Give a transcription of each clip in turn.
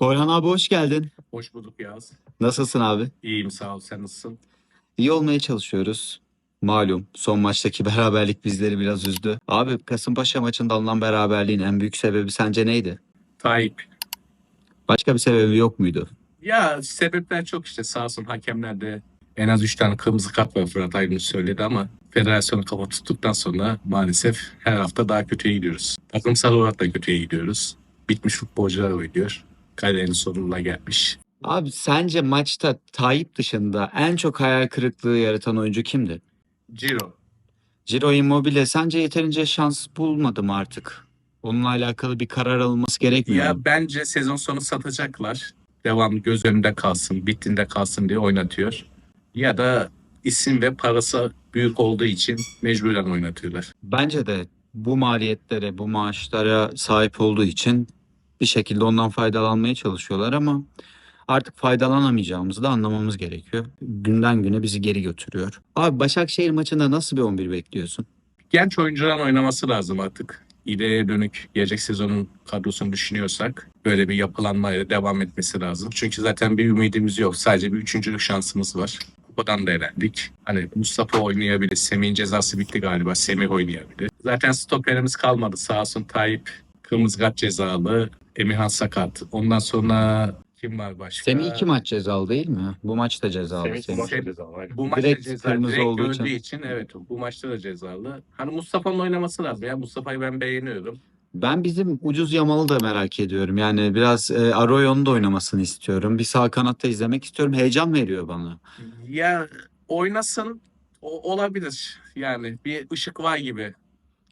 Korhan abi hoş geldin. Hoş bulduk Yaz. Nasılsın abi? İyiyim sağ ol. Sen nasılsın? İyi olmaya çalışıyoruz. Malum son maçtaki beraberlik bizleri biraz üzdü. Abi Kasımpaşa maçında alınan beraberliğin en büyük sebebi sence neydi? Tayyip. Başka bir sebebi yok muydu? Ya sebepler çok işte sağ olsun hakemler de en az 3 tane kırmızı kart var Fırat Aydın söyledi ama federasyonu kafa tuttuktan sonra maalesef her hafta daha kötüye gidiyoruz. Takımsal olarak da kötüye gidiyoruz. Bitmiş futbolcular oynuyor. Kariyerin sonuna gelmiş. Abi sence maçta Tayyip dışında en çok hayal kırıklığı yaratan oyuncu kimdi? Ciro. Ciro Immobile sence yeterince şans bulmadı mı artık? Onunla alakalı bir karar alınması gerekmiyor mu? Ya bence sezon sonu satacaklar. Devamlı göz önünde kalsın, bittiğinde kalsın diye oynatıyor. Ya da isim ve parası büyük olduğu için mecburen oynatıyorlar. Bence de bu maliyetlere, bu maaşlara sahip olduğu için bir şekilde ondan faydalanmaya çalışıyorlar ama artık faydalanamayacağımızı da anlamamız gerekiyor. Günden güne bizi geri götürüyor. Abi Başakşehir maçında nasıl bir 11 bekliyorsun? Genç oyuncuların oynaması lazım artık. İleriye dönük gelecek sezonun kadrosunu düşünüyorsak böyle bir yapılanmaya devam etmesi lazım. Çünkü zaten bir ümidimiz yok. Sadece bir üçüncülük şansımız var. Kupadan da elendik. Hani Mustafa oynayabilir. Semih'in cezası bitti galiba. Semih oynayabilir. Zaten stoperimiz kalmadı. Sağ olsun Tayyip kırmızı kart cezalı. Emirhan sakat. Ondan sonra kim var başka? Semih iki maç cezalı değil mi? Bu maç da cezalı. Semih Semih. bu maç- Bu maçta Direkt ceza kırmızı direkt olduğu gördüğü için. için. evet bu maçta da cezalı. Hani Mustafa'nın oynaması lazım ya. Mustafa'yı ben beğeniyorum. Ben bizim ucuz Yamal'ı da merak ediyorum. Yani biraz e, Arroyo'nun da oynamasını istiyorum. Bir sağ kanatta izlemek istiyorum. Heyecan veriyor bana. Ya oynasın o, olabilir. Yani bir ışık var gibi.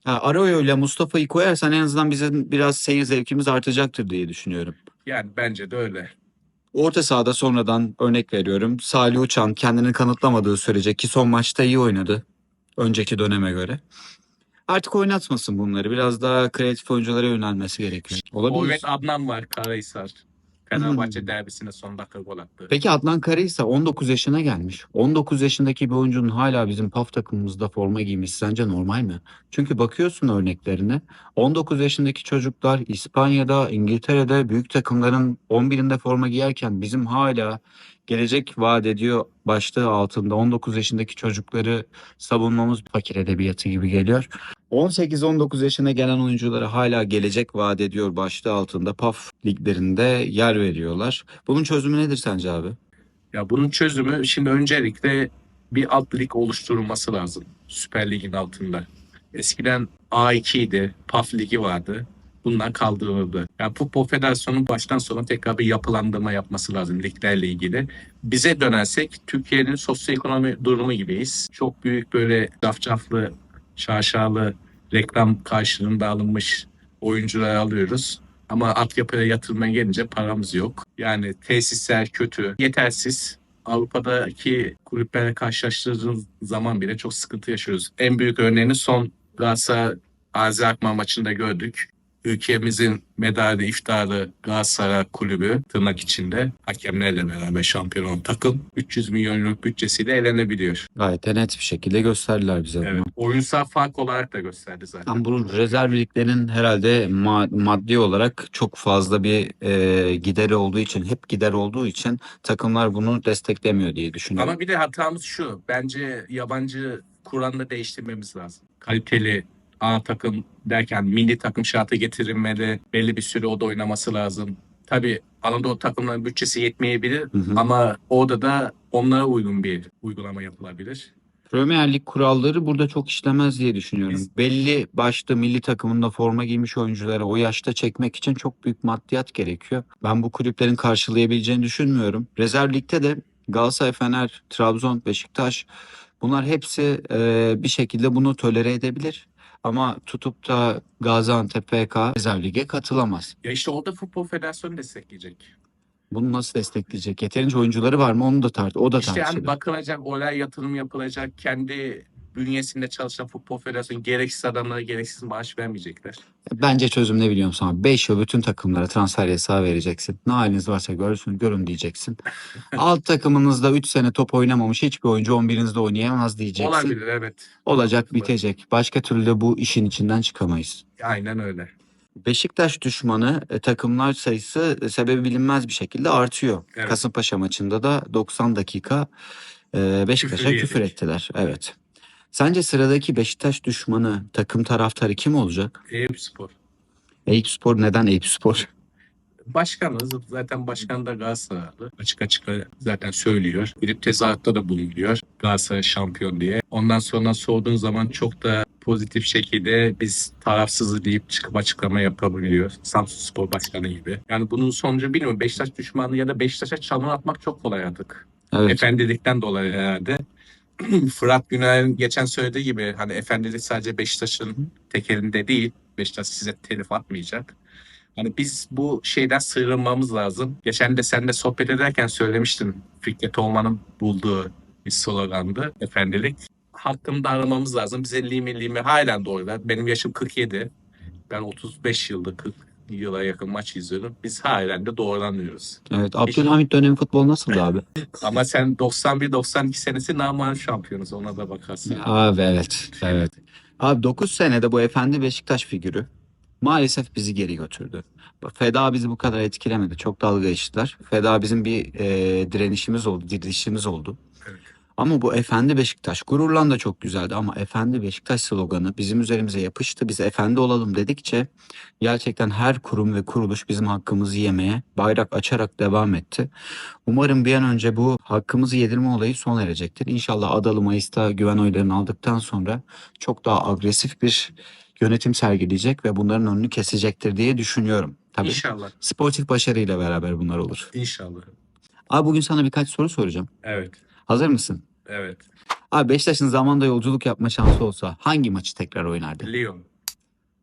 Ha, Arroyo ile Mustafa'yı koyarsan en azından bizim biraz seyir zevkimiz artacaktır diye düşünüyorum. Yani bence de öyle. Orta sahada sonradan örnek veriyorum. Salih Uçan kendini kanıtlamadığı sürece ki son maçta iyi oynadı. Önceki döneme göre. Artık oynatmasın bunları. Biraz daha kreatif oyunculara yönelmesi gerekiyor. Olabilir. Oyvet Adnan var Karahisar. Fenerbahçe derbisine son dakika gol attı. Peki Adnan Karahisar 19 yaşına gelmiş. 19 yaşındaki bir oyuncunun hala bizim PAF takımımızda forma giymesi sence normal mi? Çünkü bakıyorsun örneklerine 19 yaşındaki çocuklar İspanya'da, İngiltere'de büyük takımların 11'inde forma giyerken bizim hala gelecek vaat ediyor başlığı altında 19 yaşındaki çocukları savunmamız fakir edebiyatı gibi geliyor. 18-19 yaşına gelen oyunculara hala gelecek vaat ediyor başlığı altında PAF liglerinde yer veriyorlar. Bunun çözümü nedir sence abi? Ya bunun çözümü şimdi öncelikle bir alt lig oluşturulması lazım. Süper Lig'in altında. Eskiden A2 idi, PAF Ligi vardı. Bundan kaldırıldı. Yani Futbol Federasyonu baştan sona tekrar bir yapılandırma yapması lazım liglerle ilgili. Bize dönersek Türkiye'nin sosyoekonomi durumu gibiyiz. Çok büyük böyle cafcaflı, şaşalı reklam karşılığında alınmış oyuncular alıyoruz. Ama altyapıya yatırmaya gelince paramız yok. Yani tesisler kötü, yetersiz. Avrupa'daki kulüplerle karşılaştırdığımız zaman bile çok sıkıntı yaşıyoruz. En büyük örneğini son Galatasaray Azi Akman maçında gördük. Ülkemizin medarı iftarı Galatasaray kulübü tırnak içinde hakemlerle beraber şampiyon olan takım 300 milyon euroluk bütçesiyle elenebiliyor. Gayet de net bir şekilde gösterdiler bize Evet. bunu. Oyunsal fark olarak da gösterdi zaten. Yani bu rezerv liglerin herhalde ma- maddi olarak çok fazla bir e, gideri olduğu için, hep gider olduğu için takımlar bunu desteklemiyor diye düşünüyorum. Ama bir de hatamız şu. Bence yabancı Kur'an'da değiştirmemiz lazım. Kaliteli A takım derken milli takım şartı getirilmeli. Belli bir süre o da oynaması lazım. Tabii Anadolu takımların bütçesi yetmeyebilir Hı hı. ama orada da onlara uygun bir uygulama yapılabilir. Premier Lig kuralları burada çok işlemez diye düşünüyorum. Biz- Belli başta milli takımında forma giymiş oyuncuları o yaşta çekmek için çok büyük maddiyat gerekiyor. Ben bu kulüplerin karşılayabileceğini düşünmüyorum. Rezerv ligde de Galatasaray, Fener, Trabzon, Beşiktaş bunlar hepsi e, bir şekilde bunu tolere edebilir. Ama tutup da Gaziantep PK rezerv lige katılamaz. Ya işte orada Futbol Federasyonu destekleyecek. Bunu nasıl destekleyecek? Yeterince oyuncuları var mı? Onu da tart. O da İşte tartışılır. yani bakılacak, olaya yatırım yapılacak. Kendi bünyesinde çalışan Futbol Federasyonu gereksiz adamlara gereksiz maaş vermeyecekler. Bence çözüm ne biliyor musun abi? 5 yıl bütün takımlara transfer yasağı vereceksin. Ne haliniz varsa görsün, görün diyeceksin. Alt takımınızda 3 sene top oynamamış hiçbir oyuncu 11'inizde oynayamaz diyeceksin. Olabilir evet. Olacak bitecek. Başka türlü de bu işin içinden çıkamayız. Aynen öyle. Beşiktaş düşmanı e, takımlar sayısı e, sebebi bilinmez bir şekilde artıyor. Evet. Kasımpaşa maçında da 90 dakika e, Beşiktaş'a Küfür küfür ettiler. Evet. Sence sıradaki Beşiktaş düşmanı takım taraftarı kim olacak? Eyüp Spor. Eyüpspor neden Eyüpspor? Başkanız zaten başkan da Galatasaraylı. Açık açık zaten söylüyor. Gidip tezahüratta da bulunuyor. Galatasaray şampiyon diye. Ondan sonra sorduğun zaman çok da pozitif şekilde biz tarafsızı deyip çıkıp açıklama yapabiliyor. Samsun Spor Başkanı gibi. Yani bunun sonucu bilmiyorum. Beşiktaş düşmanı ya da Beşiktaş'a çalım atmak çok kolay artık. Evet. Efendilikten dolayı herhalde. Fırat Güner'in geçen söylediği gibi hani efendilik sadece Beşiktaş'ın tek elinde değil. Beşiktaş size telif atmayacak. Hani biz bu şeyden sıyrılmamız lazım. Geçen de seninle sohbet ederken söylemiştin. Fikret Olman'ın bulduğu bir slogandı. Efendilik. Hakkında aramamız lazım. Bize limi limi halen doğrular. Benim yaşım 47. Ben 35 yıldır 40 yıla yakın maç izliyorum. Biz halen de doğrulanıyoruz. Evet. Abdülhamit dönemi futbol nasıldı abi? Ama sen 91-92 senesi namal şampiyonuz ona da bakarsın. Abi evet. Evet. Abi 9 senede bu efendi Beşiktaş figürü maalesef bizi geri götürdü. Feda bizi bu kadar etkilemedi. Çok dalga geçtiler. Feda bizim bir e, direnişimiz oldu, dirilişimiz oldu. Ama bu Efendi Beşiktaş gururlan da çok güzeldi ama Efendi Beşiktaş sloganı bizim üzerimize yapıştı. Biz efendi olalım dedikçe gerçekten her kurum ve kuruluş bizim hakkımızı yemeye bayrak açarak devam etti. Umarım bir an önce bu hakkımızı yedirme olayı sona erecektir. İnşallah Adalı Mayıs'ta güven oylarını aldıktan sonra çok daha agresif bir yönetim sergileyecek ve bunların önünü kesecektir diye düşünüyorum. Tabii İnşallah. sportif başarıyla beraber bunlar olur. İnşallah. Abi bugün sana birkaç soru soracağım. Evet. Hazır mısın? Evet. Abi Beşiktaş'ın zamanda yolculuk yapma şansı olsa hangi maçı tekrar oynardı? Lyon.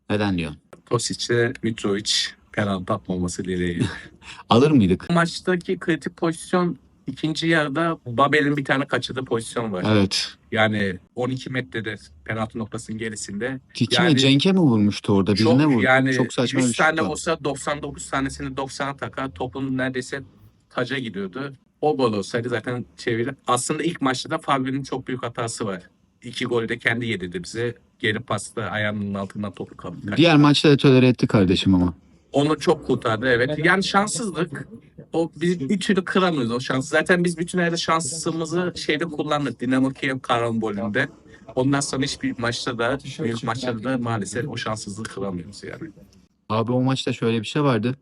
Neden Lyon? Tosic'e Mitrovic penaltı atmaması dileğiyle. Alır mıydık? Maçtaki kritik pozisyon ikinci yarıda Babel'in bir tane kaçırdığı pozisyon var. Evet. Yani 12 metrede penaltı noktasının gerisinde. Kiki Yani- Cenk'e mi vurmuştu orada? Birine Çok vurdu. yani Çok saçma 100 bir şut tane olsa 99 tanesini 90'a takar. Topun neredeyse taca gidiyordu. O gol olsaydı zaten çevirir. Aslında ilk maçta da Fabio'nun çok büyük hatası var. İki golü de kendi yedirdi bize. Geri pasta ayağının altından topu kaptı. Diğer maçta da tolere etti kardeşim ama. Onu çok kurtardı evet. Yani şanssızlık. O biz bir türlü kıramıyoruz o şansı. Zaten biz bütün yerde şansımızı şeyde kullandık. Dinamo Kiev karambolünde. Ondan sonra hiçbir maçta da büyük maçlarda da maalesef o şanssızlığı kıramıyoruz yani. Abi o maçta şöyle bir şey vardı.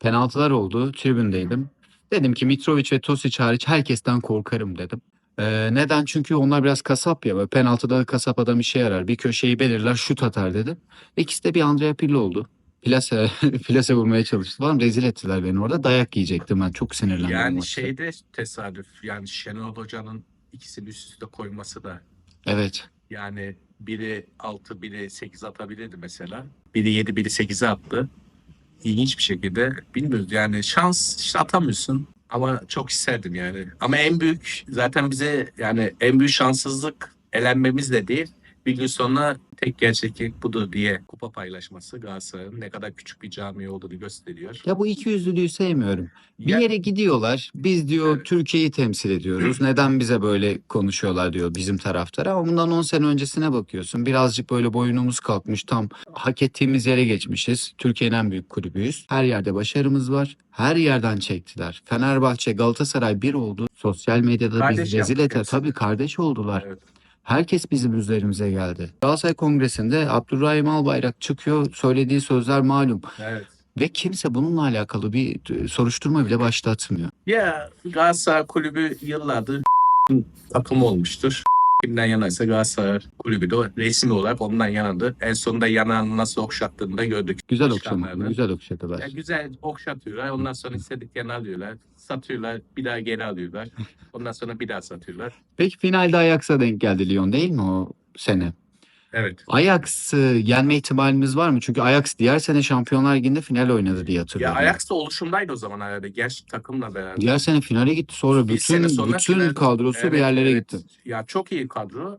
Penaltılar oldu. Tribündeydim. Dedim ki Mitrovic ve Tosic hariç herkesten korkarım dedim. Ee, neden? Çünkü onlar biraz kasap ya. Böyle penaltıda kasap adam işe yarar. Bir köşeyi belirler, şut atar dedim. İkisi de bir Andrea Pirlo oldu. Plase, plase vurmaya çalıştı falan. Rezil ettiler beni orada. Dayak yiyecektim ben. Çok sinirlendim. Yani maçta. şeyde tesadüf. Yani Şenol Hoca'nın ikisini üst üste koyması da Evet. yani biri 6 biri 8 atabilirdi mesela. Biri 7 biri 8'e attı. İlginç bir şekilde bilmiyoruz yani şans işte atamıyorsun ama çok isterdim yani. Ama en büyük zaten bize yani en büyük şanssızlık elenmemiz de değil. Bir gün sonra tek gerçeklik budur diye kupa paylaşması Galatasaray'ın ne kadar küçük bir cami olduğunu gösteriyor. Ya bu iki yüzlülüğü sevmiyorum. Bir Ya- yere gidiyorlar. Biz diyor Evet. Türkiye'yi temsil ediyoruz. Neden bize böyle konuşuyorlar diyor bizim taraftara. Ama bundan 10 sene öncesine bakıyorsun. Birazcık böyle boynumuz kalkmış. Tam hak ettiğimiz yere geçmişiz. Türkiye'nin en büyük kulübüyüz. Her yerde başarımız var. Her yerden çektiler. Fenerbahçe, Galatasaray bir oldu. Sosyal medyada Kardeş biz rezil yaptık ete. hepsini. Tabii kardeş oldular. Evet. Herkes bizim üzerimize geldi. Galatasaray Kongresi'nde Abdurrahim Albayrak çıkıyor. Söylediği sözler malum. Evet. Ve kimse bununla alakalı bir e, soruşturma bile başlatmıyor. Ya Galatasaray kulübü yıllardır takımı olmuştur. Kimden yanaysa Galatasaray kulübü de resmi olarak ondan yanadı. En sonunda yanağını nasıl okşattığını da gördük. Güzel Başkanlardan. okşama, güzel okşadılar. Ya güzel okşatıyorlar. Ondan sonra istediklerini alıyorlar. Satıyorlar. Bir daha geri alıyorlar. Ondan sonra bir daha satıyorlar. Peki finalde Ajax'a denk geldi Lyon değil mi o sene? Evet. Ajax'ı yenme ihtimalimiz var mı? Çünkü Ajax diğer sene Şampiyonlar Ligi'nde final oynadı diye Ya hatırlıyorum. Ajax da oluşumdaydı o zaman herhalde. Genç takımla beraber. Diğer sene finale gitti sonra bütün sene sonra bütün final- kadrosu bir Evet, yerlere evet. gitti. Ya çok iyi kadro.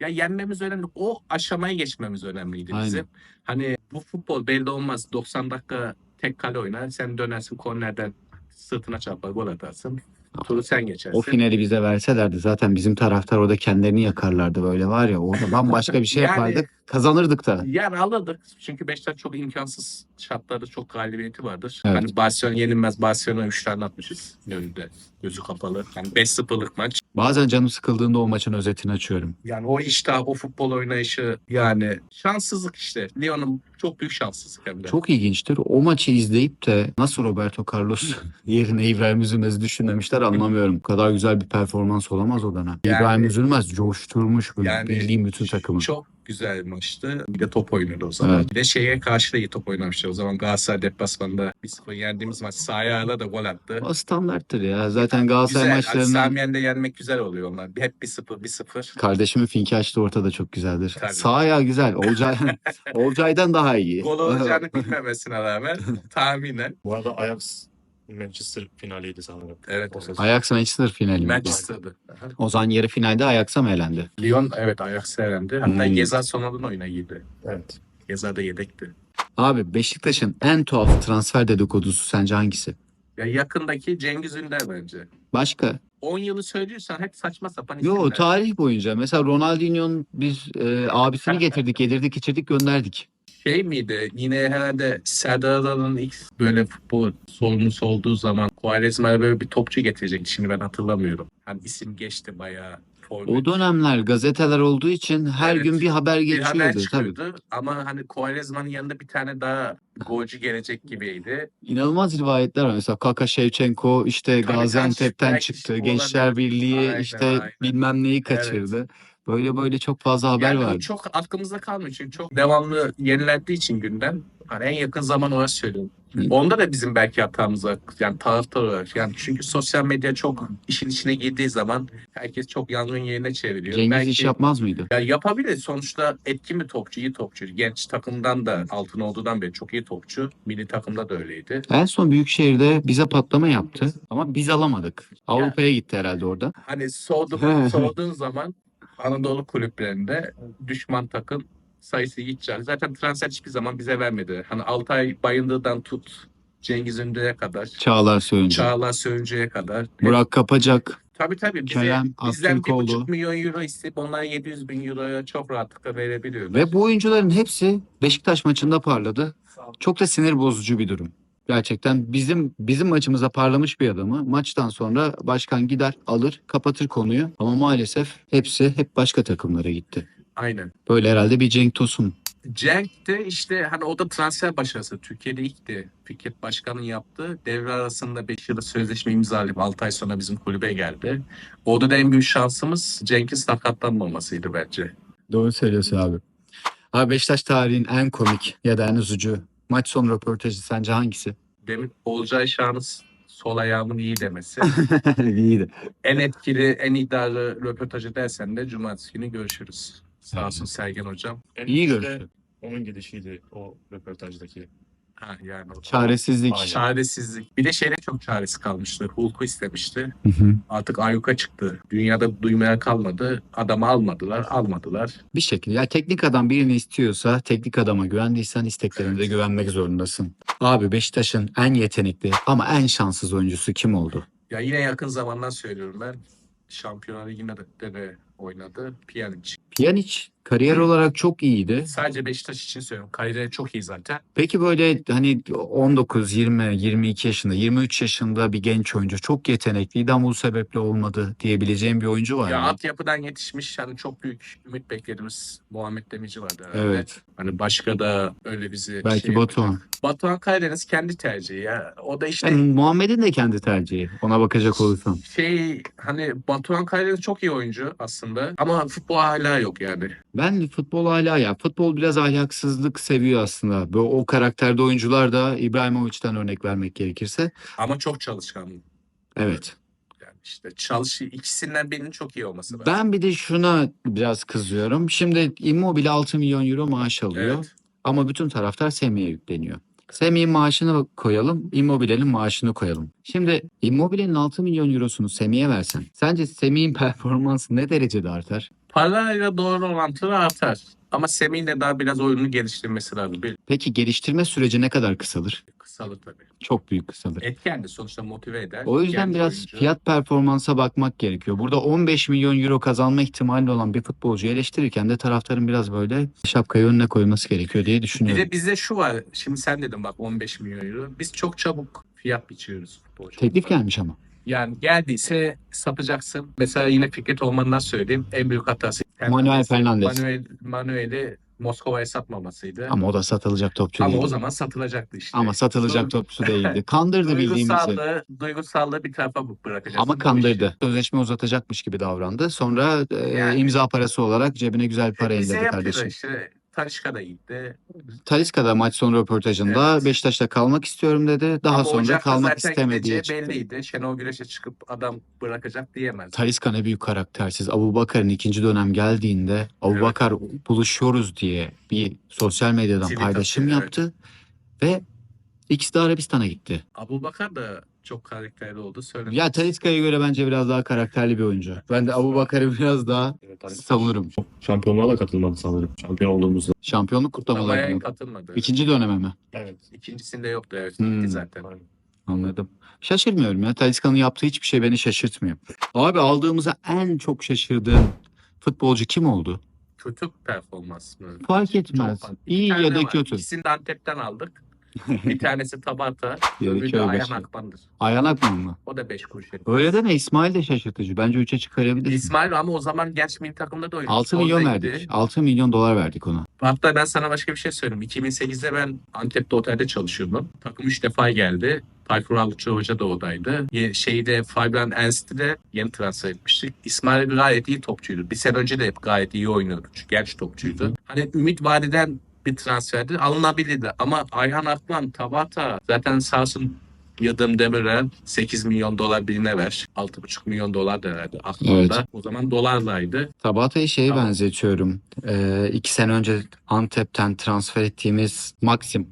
Ya yenmemiz önemli. O aşamayı geçmemiz önemliydi Aynen. bizim. Hani bu futbol belli olmaz. 90 dakika tek kale oynar. Sen dönersin kornerden sırtına çarpar gol atarsın. Turu sen geçersin. O finali bize verselerdi zaten bizim taraftar orada kendilerini yakarlardı böyle var ya orada bambaşka bir şey Yani yapardık. kazanırdık da. Yani alırdık. Çünkü Beşiktaş çok imkansız şartlarda çok galibiyeti vardır. Evet. Hani Barcelona yenilmez. Barcelona 3 tane atmışız önünde. Gözü kapalı. Yani 5-0'lık maç. Bazen canım sıkıldığında o maçın özetini açıyorum. Yani o iştah, o futbol oynayışı yani şanssızlık işte. Lyon'un çok büyük şanssızlık hem de. Çok ilginçtir. O maçı izleyip de nasıl Roberto Carlos yerine İbrahim Üzülmez'i düşünmemişler anlamıyorum. Bu kadar güzel bir performans olamaz o dönem. Yani- İbrahim Üzülmez coşturmuş böyle Yani bildiğim bütün takımı. Çok güzel maçtı. Bir de top oynadı o zaman. Evet. Bir de şeye karşı da iyi top oynamıştı. O zaman Galatasaray deplasmanında 1-0 yendiğimiz maç sağ ayağıyla da gol attı. O standarttır ya. Zaten Galatasaray Güzel. Hani maçlarının Samiyen'de yenmek güzel oluyor onlar. Hep 1-0, 1-0. kardeşimin finki açtı ortada çok güzeldir. Tabii. Sağ ayağı güzel. Olcay, Olcay'dan daha iyi. Gol olacağını bilmemesine rağmen tahminen. Bu arada Ajax Manchester finaliydi sanırım. Evet. O sezon. Ajax Manchester finali. mi? Manchester'dı. O zaman yarı finalde Ajax'a mı elendi? Lyon evet Ajax'ı elendi. Hatta Hmm. Geza sonradan oyuna girdi. Evet. Geza da yedekti. Abi Beşiktaş'ın en tuhaf transfer dedikodusu sence hangisi? Ya yakındaki Cengiz Ünder bence. Başka? 10 yılı söylüyorsan hep saçma sapan Yo isimler. tarih boyunca mesela Ronaldinho'nun biz e, abisini getirdik, yedirdik, içirdik, gönderdik. Şey miydi? Yine herhalde Serdar Adalı'nın ilk böyle futbol sorumlusu olduğu zaman Quaresma'ya böyle bir topçu getirecekti. Şimdi ben hatırlamıyorum. Hani isim geçti bayağı. O Forvet. dönemler gazeteler olduğu için her Evet. gün bir haber bir geçiyordu. haber tabii. çıkıyordu. Ama hani Quaresma'nın yanında bir tane daha golcü gelecek gibiydi. İnanılmaz rivayetler var. Mesela Kaka Şevçenko işte Tabii, Gaziantep'ten çıktı. Gençler Birliği Aynen, işte aynen. bilmem neyi kaçırdı. Böyle böyle çok fazla haber yani var. çok aklımızda kalmıyor çünkü çok devamlı yenilendiği için gündem. Hani en yakın zaman olarak söylüyorum. Hı. Onda da bizim belki hatamız var. Yani taraftar olarak. Yani çünkü sosyal medya çok işin içine girdiği zaman herkes çok yangın yerine çeviriyor. Cengiz belki, iş yapmaz mıydı? Ya yapabilir. Sonuçta etkin bir topçu, iyi topçu. Genç takımdan da altın olduğundan beri çok iyi topçu. Milli takımda da öyleydi. En son Büyükşehir'de bize patlama yaptı ama biz alamadık. Avrupa'ya gitti herhalde orada. Hani sorduğun, sorduğun zaman Anadolu kulüplerinde düşman takım sayısı gidecek. Zaten transfer hiçbir zaman bize vermedi. Hani Altay Bayındır'dan tut Cengiz Ünder'e kadar, Çağlar Söyüncü. Çağlar Söyüncü'ye kadar. Burak Kapacak. Tabii tabii bize, Kerem bizden bir Aktürkoğlu. buçuk milyon euro isteyip onlara 700 bin euroya çok rahatlıkla verebiliyorlar. Ve bu oyuncuların hepsi Beşiktaş maçında parladı. Çok da sinir bozucu bir durum. Gerçekten bizim bizim maçımıza parlamış bir adamı maçtan sonra başkan gider alır kapatır konuyu ama maalesef hepsi hep başka takımlara gitti. Aynen. Böyle herhalde bir Cenk Tosun. Cenk de işte hani o da transfer başarısı. Türkiye'de ilkti. Fikret Başkan'ın yaptığı. Devre arasında 5 yıllık sözleşme imzalayıp 6 ay sonra bizim kulübe geldi. Orada da en büyük şansımız Cenk'in sakatlanmamasıydı bence. Doğru söylüyorsun abi. Abi Beşiktaş tarihin en komik ya da en üzücü maç sonu röportajı sence hangisi? Demin Olcay Şahan'ın sol ayağımın iyi demesi. İyiydi. en etkili, en iddialı röportajı dersen de cumartesi günü görüşürüz. Sağ olsun Sergen Hocam. En İyi işte görüştü. Onun gidişiydi o röportajdaki. Ha, yani o- Çaresizlik. Bir de şeyde çok çaresi kalmıştı. Hulk'u istemişti. Hı hı. Artık ayyuka çıktı. Dünyada duymaya kalmadı. Adamı almadılar, almadılar. Bir şekilde ya teknik adam birini istiyorsa teknik adama güvendiysen isteklerine de güvenmek zorundasın. Abi Beşiktaş'ın en yetenekli ama en şanssız oyuncusu kim oldu? Ya yine yakın zamandan söylüyorum ben. Şampiyonlar Ligi'nde de, de oynadı. Pjanic. Pjanic kariyer olarak çok iyiydi. Sadece Beşiktaş için söylüyorum. Kariyeri çok iyi zaten. Peki böyle hani 19, 20, 22 yaşında, 23 yaşında bir genç oyuncu çok yetenekliydi ama bu sebeple olmadı diyebileceğim bir oyuncu var Ya mı? altyapıdan yetişmiş hani çok büyük ümit beklediğimiz Muhammed Demirci vardı herhalde. Evet. Hani başka da öyle bizi Belki şey Batuhan. yapacak. Batuhan Karadeniz kendi tercihi ya. O da işte Yani Muhammed'in de kendi tercihi. Ona bakacak olursam. şey hani Batuhan Karadeniz çok iyi oyuncu aslında ama futbol hala yok yani. Ben futbol hala ya. Futbol biraz ahlaksızlık seviyor aslında. Böyle o karakterde oyuncular da İbrahimovic'den örnek vermek gerekirse. Ama çok çalışkan. Evet. Yani işte çalış ikisinden birinin çok iyi olması lazım. Ben bir de şuna biraz kızıyorum. Şimdi Immobile 6 milyon euro maaş alıyor. Evet. Ama bütün taraftar Semih'e yükleniyor. Semih'in maaşını koyalım, Immobile'nin maaşını koyalım. Şimdi Immobile'nin 6 milyon eurosunu Semih'e versen, sence Semih'in performansı ne derecede artar? Parayla doğru orantılı artar. Ama Semih'le daha biraz oyununu geliştirmesi lazım. Bir Peki geliştirme süreci ne kadar kısalır? kısalır tabii. Çok büyük kısalır. Etken de sonuçta motive eder. O yüzden Genç biraz oyuncu. fiyat performansa bakmak gerekiyor. Burada 15 milyon euro kazanma ihtimali olan bir futbolcuyu eleştirirken de taraftarın biraz böyle şapkayı önüne koyması gerekiyor diye Bir düşünüyorum. de bizde şu var. Şimdi sen dedin bak 15 milyon euro. Biz çok çabuk fiyat biçiyoruz futbolcu. Teklif gelmiş ama. Yani geldiyse satacaksın. Mesela yine Fikret Olman'dan söyleyeyim. En büyük hatası. Manuel Fernandes. Manuel, Manuel'i Moskova'ya satmamasıydı. Ama, Ama o da satılacak topçu değil. o zaman satılacaktı işte. Ama satılacak topçu değildi. Kandırdı bildiğimizi. Duygusallığı, duygusallığı bir tarafa bırakacaksın. Ama Bu kandırdı. Sözleşme uzatacakmış gibi davrandı. Sonra e, Yani- imza parası olarak cebine güzel bir para. Bize indirdi yapıyor kardeşim. işte. Tarışka da gitti. Talisca da maç sonu röportajında Evet. Beşiktaş'ta kalmak istiyorum dedi. Daha Ama sonra kalmak istemediği belliydi. Şenol Güneş'e çıkıp adam bırakacak diyemez. Talisca ne büyük karaktersiz. Abu Bakar'ın ikinci dönem geldiğinde Abu Evet. Bakar buluşuyoruz diye bir sosyal medyadan Tweet paylaşım atıyor, yaptı. Ve ikisi de Arabistan'a gitti. Abu Bakar da çok karakterli oldu. Söyledim. Ya Talisca'ya göre bence biraz daha karakterli bir oyuncu. Ben de Abu Bakar'ı biraz daha Evet, savunurum. şampiyonluğa da katılmadı sanırım. Şampiyon olduğumuzda. Şampiyonluk kutlamalarına. katılmadı. İkinci döneme mi? Evet. İkincisinde yoktu evet. Hmm. Zaten. Aynen. Anladım. Şaşırmıyorum ya. Talisca'nın yaptığı hiçbir şey beni şaşırtmıyor. Abi aldığımıza en çok şaşırdığın futbolcu kim oldu? Kötü performans mı? Fark etmez. Çok- İyi ya da var. kötü. İkisini de Antep'ten aldık. Bir tanesi Tabata, öbürü de Ayhan beşi. Akban'dır. Ayhan Akman mı? O da 5 kuruş. Öyle deme İsmail de şaşırtıcı. Bence 3'e çıkarabilirsin. İsmail ama o zaman genç milli takımda da oynadı. 6 milyon Oradaydı. verdik. 6 milyon dolar verdik ona. Hatta ben sana başka bir şey söyleyeyim. 2008'de ben Antep'te otelde çalışıyordum. Takım 3 defa geldi. Tayfur Alıçı Hoca da oradaydı. Ye- Şeyde Fabian Ernst'i de yeni transfer etmiştik. İsmail gayet iyi topçuydu. Bir sene önce de hep gayet iyi oynuyordu. Çünkü Genç topçuydu. Hani ümit vadeden bir transferdi. Alınabilirdi. Ama Ayhan Akman, Tabata zaten sağ olsun Yıldırım Demirel 8 milyon dolar birine ver. 6,5 milyon dolar da verdi aklımda. Evet. O zaman dolarlaydı. Tabata'yı şeye Tamam. benzetiyorum. Ee, iki sene önce Antep'ten transfer ettiğimiz Maxim.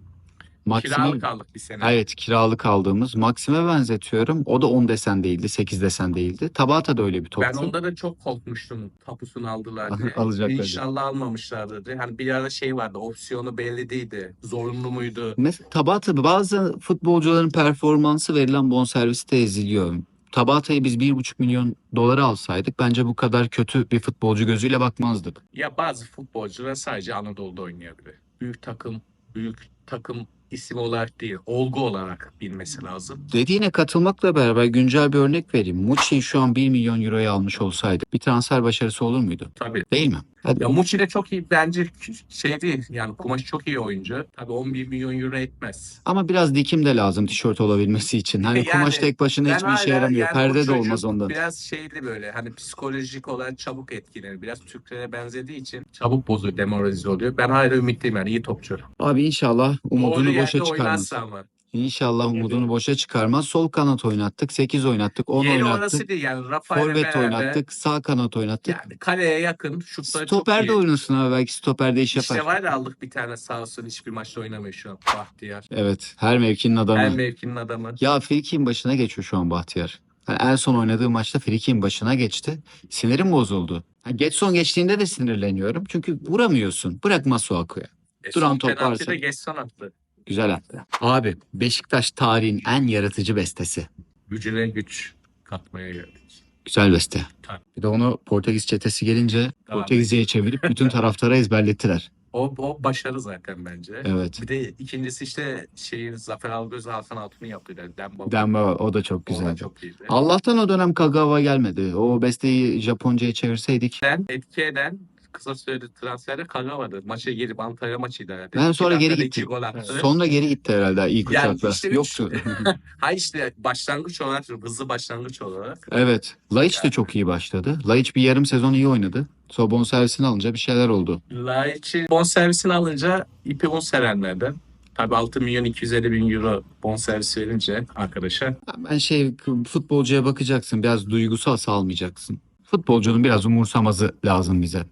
Maxim'e Kiralık aldık bir sene. Evet kiralık aldığımız Maxim'e benzetiyorum. O da 10 desen değildi, 8 desen değildi. Tabata da öyle bir topçu. Ben onda da çok korkmuştum. Tapusunu aldılar diye. Alacaklar. İnşallah almamışlardır diye. Hani bir ara şey vardı. Opsiyonu belli değildi. Zorunlu muydu? Mesela Tabata bazı futbolcuların performansı verilen bonservisi de eziliyor. Tabata'yı biz 1,5 milyon dolara alsaydık bence bu kadar kötü bir futbolcu gözüyle bakmazdık. Ya bazı futbolcular sadece Anadolu'da oynayabilir. Büyük takım, büyük takım isim olarak değil, olgu olarak bilmesi lazım. Dediğine katılmakla beraber güncel bir örnek vereyim. Muçi'yi şu an 1 milyon euroya almış olsaydı bir transfer başarısı olur muydu? Tabii. Değil mi? Hadi. Ya Muçi çok iyi bence şey değil. Yani kumaşı çok iyi oyuncu. Tabii 11 milyon euro etmez. Ama biraz dikim de lazım tişört olabilmesi için. Hani Yani kumaş tek başına hiçbir işe yaramıyor. yani Perde de olmaz ondan. Biraz şeyli böyle hani psikolojik olarak çabuk etkilenir. Biraz Türklere benzediği için çabuk bozuyor, demoralize oluyor. Ben hala ümitliyim yani iyi topçu. Abi inşallah umudunu Doğru boşa çıkarmaz. oynarsa ama. İnşallah umudunu boşa çıkarmaz. Sol kanat oynattık, 8 oynattık, 10 Yeri oynattık. orası değil yani Rafael'le Forvet oynattık, sağ kanat oynattık. Yani kaleye yakın şutları Stoper çok de iyi. oynasın abi belki stoperde iş yapar. İşte var ya aldık bir tane sağ olsun hiçbir maçta oynamıyor şu an Bahtiyar. Evet, her mevkinin adamı. Her mevkinin adamı. Ya Frikik'in başına geçiyor şu an Bahtiyar. Yani en son oynadığı maçta Frikik'in başına geçti. Sinirim bozuldu. Ha, geç son geçtiğinde de sinirleniyorum. Çünkü vuramıyorsun. Bırak Masuaku'ya. E, Duran top penaltı varsa. da geç son attı. Güzel attı. Abi Beşiktaş tarihin en yaratıcı bestesi. Gücüne güç katmaya geldik. Güzel beste. Tabii. Bir de onu Portekiz çetesi gelince Tamam. Portekizce'ye çevirip bütün taraftara ezberlettiler. O, o başarı zaten bence. Evet. Bir de ikincisi işte şeyin Zafer Algöz Hakan Altun'u yaptılar. Demba. Demba o da çok güzeldi. çok iyiydi. Allah'tan o dönem Kagawa gelmedi. O besteyi Japonca'ya çevirseydik. Ben etki eden kısa sürede transferde Kagawa'dı. Maça gelip Antalya maçıydı herhalde. Ben sonra İki geri dakikada gitti. iki gol attı. Sonra geri gitti herhalde ilk Yani uçakla. işte üç- Yoktu. Ha işte başlangıç olarak hızlı başlangıç olarak. evet. Laiç de çok iyi başladı. Laiç bir yarım sezon iyi oynadı. Sonra bonservisini alınca bir şeyler oldu. Laiç'i bonservisini alınca ipi un serenlerden. Tabii 6 milyon 250 bin euro bonservis verince arkadaşa. Ben şey futbolcuya bakacaksın. Biraz duygusal salmayacaksın. Futbolcunun biraz umursaması lazım bize.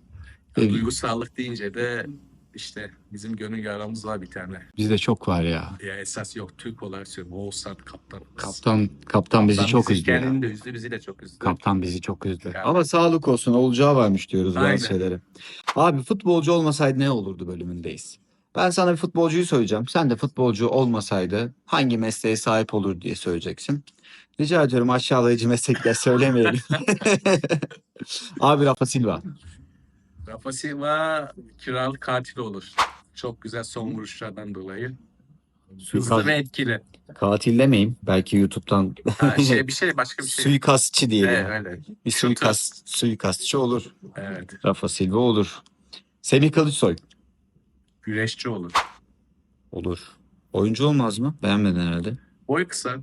Evet. Duygusallık deyince de işte bizim gönül yaramız var bir tane. Bizde çok var ya. Ya esas yok Türk olarak söylüyorum. Oğuzhan kaptanımız. Kaptan kaptan bizi çok üzdü ya. Kendini de üzdü bizi de çok üzdü. Kaptan bizi çok üzdü. Yani. Ama sağlık olsun olacağı varmış diyoruz Aynen. bazı şeylere. Abi futbolcu olmasaydı ne olurdu bölümündeyiz. Ben sana bir futbolcuyu söyleyeceğim. Sen de futbolcu olmasaydı hangi mesleğe sahip olur diye söyleyeceksin. Rica ediyorum aşağılayıcı meslekler söylemeyelim. Abi Rafa Silva. Rafa Silva kiralık katil olur. Çok güzel son vuruşlardan dolayı. Hızlı ve etkili. Katil demeyeyim. Belki YouTube'dan Ha, şey, bir şey başka bir şey. suikastçı diyelim. Evet, öyle. Bir suikast, suikastçı olur. Evet. Rafa Silva olur. Semih Kılıçsoy Güreşçi olur. olur. Oyuncu olmaz mı? Beğenmedin herhalde. Boyu kısa.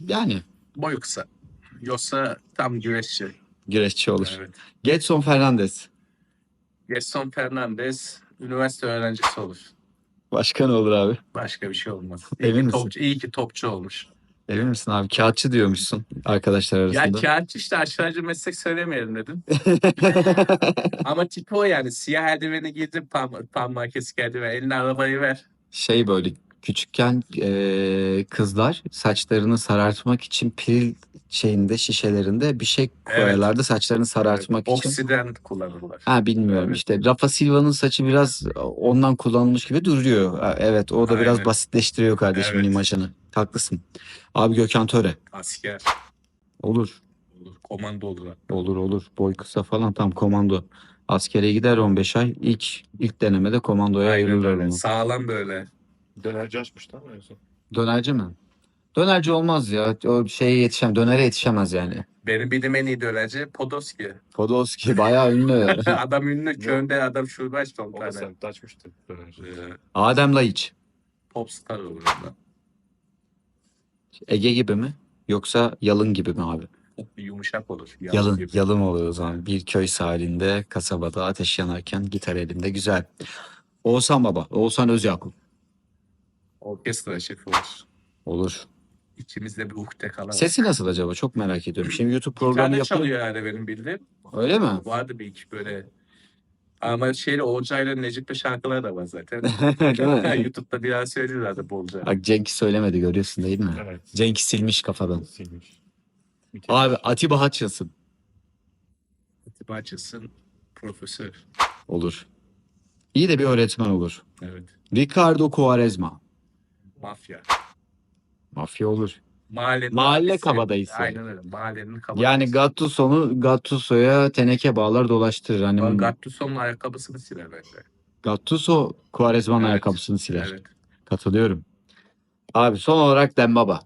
Yani Boyu kısa. Yoksa tam güreşçi. Güreşçi olur. Evet. Getson Fernandez. Gerson Fernandez üniversite öğrencisi olur. Başka ne olur abi? Başka bir şey olmaz. İyi, Emin misin? topçu, iyi ki topçu olmuş. Emin misin abi? Kağıtçı diyormuşsun arkadaşlar Ya arasında. kağıtçı işte aşağıcı meslek söylemeyelim dedim. Ama tipi o yani. Siyah eldiveni giydi, pam, parmağı kesik eldiven. Eline arabayı ver. şey böyle küçükken eee, kızlar saçlarını sarartmak için pil şeyinde şişelerinde bir şey koyarlardı saçlarını sarartmak için. Oksiden kullanırlar. Ha bilmiyorum Evet. işte Rafa Silva'nın saçı biraz ondan kullanılmış gibi duruyor. Ha, Evet o da biraz Aynen. basitleştiriyor kardeşimin Evet. imajını. Haklısın. Abi Gökhan Töre. Asker Olur. olur. Komando olur. hatta. Olur olur. Boy kısa falan tam komando. Askere gider 15 ay. İlk ilk denemede komandoya Aynen ayrılır öyle. onu. Sağlam böyle. Dönerci ama en son. Dönerci mi? Dönerci olmaz ya. O şeye yetişem, döner'e yetişemez yani. Benim bildiğim en iyi dönerci Podolski. Podolski bayağı ünlü. adam ünlü. Köyünde adam şube açtı on O da tane. semtte açmıştı dönerci. Ee, Adem Laiç. popstar olur. Ege gibi mi? Yoksa Yalın gibi mi abi? Yumuşak olur. Yalın. gibi. Yalın oluyor o zaman. Bir köy sahilinde, kasabada ateş yanarken gitar elinde. Güzel. Oğuzhan Baba. Oğuzhan Özyakup. Orkestra şefi olur. Olur. İçimizde bir uhde kalan. Sesi nasıl acaba? Çok merak ediyorum. Şimdi YouTube programı Gitarda yapıyor. çalıyor yani benim bildiğim. Öyle mi? Vardı bir iki böyle. Ama şeyle Olcay'la Necip'le şarkılar da var zaten. Değil mi? YouTube'da biraz söylüyorlardı bolca. Bak Cenk söylemedi görüyorsun değil mi? Evet. Cenk silmiş kafadan. Silmiş. Abi Atiba Hutchinson. Bahçesinin profesör. Olur. İyi de bir öğretmen olur. Evet. Ricardo Quaresma. Mafya. Mafya olur. Mahallenin Mahalle abisi. kabadayısı. Aynen öyle. Mahallenin kabadayısı. Yani Gattuso'nu Gattuso'ya teneke bağlar dolaştırır. Hani Gattuso'nun ayakkabısını siler bence. Gattuso Quaresma'nın Evet. ayakkabısını siler. Evet. Katılıyorum. Abi son olarak Dembaba.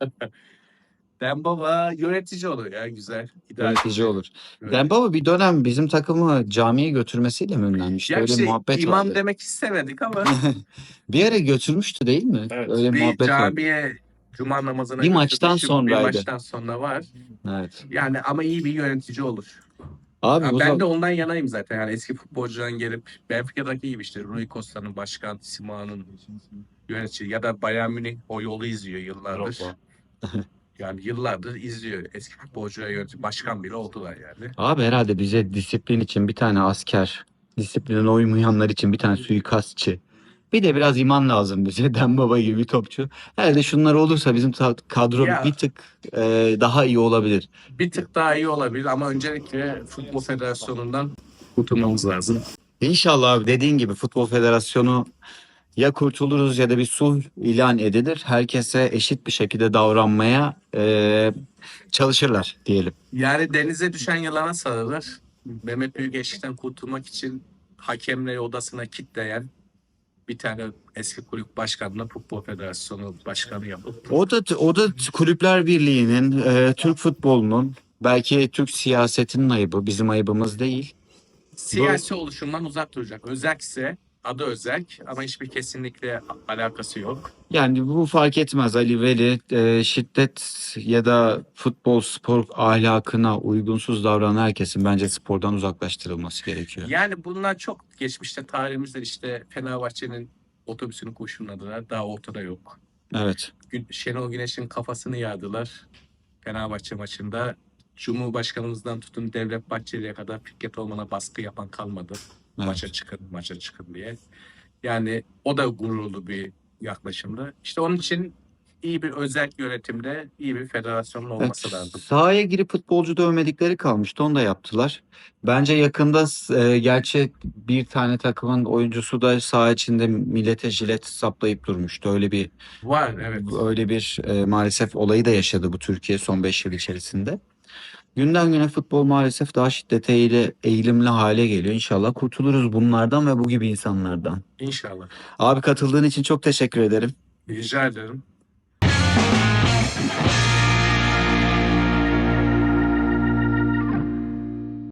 Dembaba yönetici olur ya güzel. İdare Yönetici olur. Evet. Dembaba bir dönem bizim takımı camiye götürmesiyle mi ünlenmişti? Ya Öyle işte bir muhabbet imam vardı. demek istemedik ama Evet. Öyle bir bir muhabbet vardı. camiye cuma namazına Bir maçtan sonraydı. Bir maçtan sonra var. Evet. Yani ama iyi bir yönetici olur. Abi Ya o ben zaman- de ondan yanayım zaten. Yani eski futbolcudan gelip Benfica'daki gibi işte Rui Costa'nın başkan, Sima'nın yönetici ya da Bayern Münih o yolu izliyor yıllardır. Drogba. Yani yıllardır izliyor. Eski futbolcuya yönetici başkan bile oldular yani. Abi herhalde bize disiplin için bir tane asker, disipline uymayanlar için bir tane suikastçı. Bir de biraz iman lazım bize. Dembaba gibi bir topçu. Herhalde şunlar olursa bizim kadro Ya. bir tık e, daha iyi olabilir. Bir tık daha iyi olabilir ama öncelikle Futbol Federasyonu'ndan kurtulmamız lazım. İnşallah abi dediğin gibi Futbol Federasyonu ya kurtuluruz ya da bir sulh ilan edilir. Herkese eşit bir şekilde davranmaya e, çalışırlar diyelim. Yani denize düşen yılana sarılır. Mehmet Büyükeşik'ten kurtulmak için hakemleri odasına kitleyen bir tane eski kulüp başkanına Futbol Federasyonu başkanı yapıp O da o da Kulüpler Birliği'nin, e, Türk futbolunun, belki Türk siyasetinin ayıbı, bizim ayıbımız değil. siyasi oluşumdan uzak duracak. Özerkse adı özerk ama hiçbir kesinlikle alakası yok. Yani bu fark etmez Ali Veli e, şiddet ya da futbol spor ahlakına uygunsuz davranan herkesin bence spordan uzaklaştırılması gerekiyor. Yani bunlar çok geçmişte tarihimizde işte Fenerbahçe'nin otobüsünü kurşunladılar. Daha ortada yok. Evet. Gün- Şenol Güneş'in kafasını yardılar. Fenerbahçe maçında Cumhurbaşkanımızdan tutun Devlet Bahçeli'ye kadar Fikret Orman'a baskı yapan kalmadı. Maça çıkın, maça çıkın diye. Yani o da gururlu bir yaklaşımdı. İşte onun için iyi bir özel yönetimde iyi bir federasyonun olması Evet, lazım. Sahaya girip futbolcu dövmedikleri kalmıştı. Onu da yaptılar. Bence yakında e, gerçi bir tane takımın oyuncusu da saha içinde millete jilet saplayıp durmuştu. Öyle bir Var evet. öyle bir e, maalesef olayı da yaşadı bu Türkiye son 5 yıl içerisinde. Günden güne futbol maalesef daha şiddete eğili- eğilimli hale geliyor. İnşallah kurtuluruz bunlardan ve bu gibi insanlardan. İnşallah. Abi katıldığın için çok teşekkür ederim. Rica ederim.